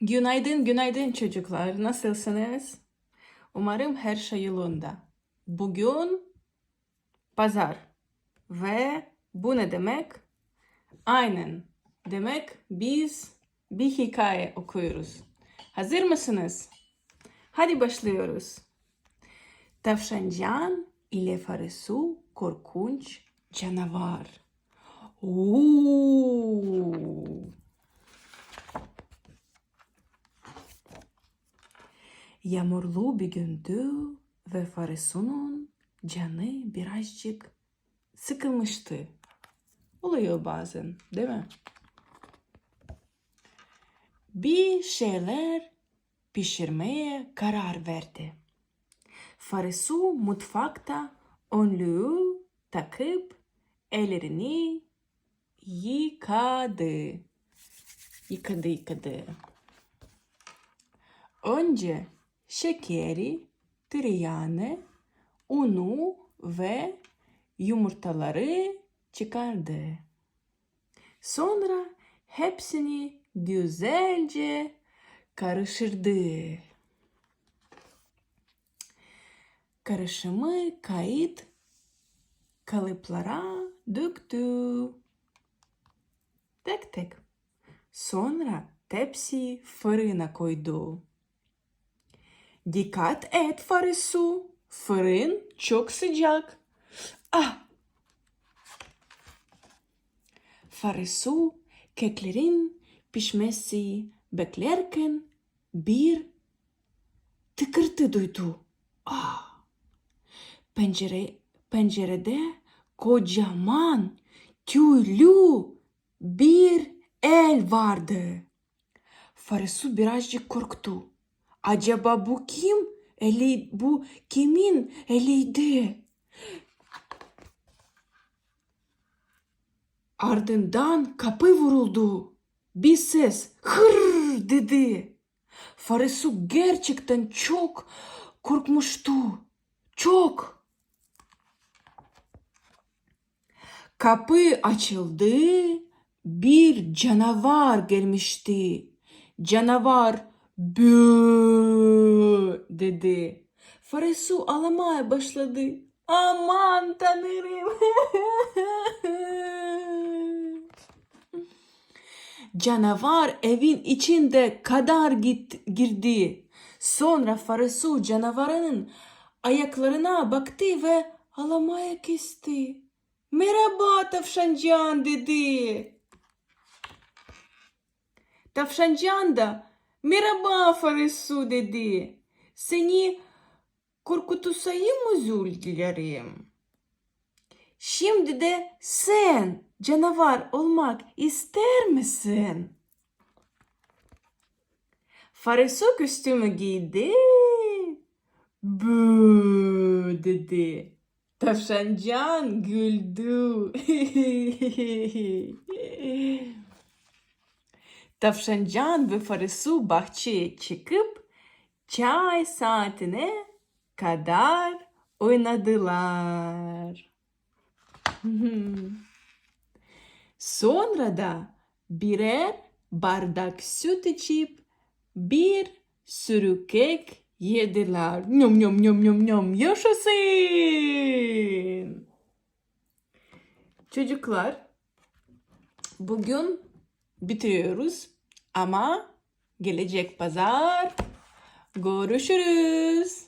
Günaydın, günaydın çocuklar. Nasılsınız? Umarım her şey yolunda. Bugün pazar. Ve bu ne demek? Aynen. Demek biz bir hikaye okuyoruz. Hazır mısınız? Hadi başlıyoruz. Tavşancan ile Farisu korkunç canavar. Oo! Yağmurlu bir gündü ve Farisu'nun canı birazcık sıkılmıştı. Oluyor bazen, değil mi? Bir şeyler pişirmeye karar verdi. Farisu mutfakta önlüğü takıp ellerini yıkadı. Yıkadı yıkadı. Önce şekeri, tereyağını, unu ve yumurtaları çıkardı. Sonra hepsini güzelce karıştırdı. Karışımı kayıt kalıplara döktü. Tek tek. Sonra tepsi fırına koydu. Dikkat et Farisu. Fırın çok sıcak. Ah! Farisu keklerin pişmesi beklerken bir tıkırtı duydu. Ah! Pencere, pencerede kocaman tüylü bir el vardı. Farisu birazcık korktu. ажаба буибу кимин элейди ардындан капы бир сес хыр! деди фаресук герчиктен чо комушту чок! Капы ачылды. Бир жанабар келмишти жанабар Bü dedi. Farisu ağlamaya başladı. Aman tanrım. Canavar evin içinde kadar git, girdi. Sonra Farisu canavarının ayaklarına baktı ve ağlamaya kesti. Merhaba tavşancan dedi. Tavşancan da merhaba Farisu dedi. Seni korkutusayım özür dilerim. Şimdi de sen canavar olmak ister misin? Farisu kostümü giydi. Bü dedi. Tavşancan güldü. Tavşancan ve Farisu bahçeye çıkıp çay saatine kadar oynadılar. Sonra da birer bardak süt içip bir sürü kek yediler. Nyom nyom nyom nyom nyom yaşasın. Çocuklar bugün bitiriyoruz ama gelecek pazar görüşürüz.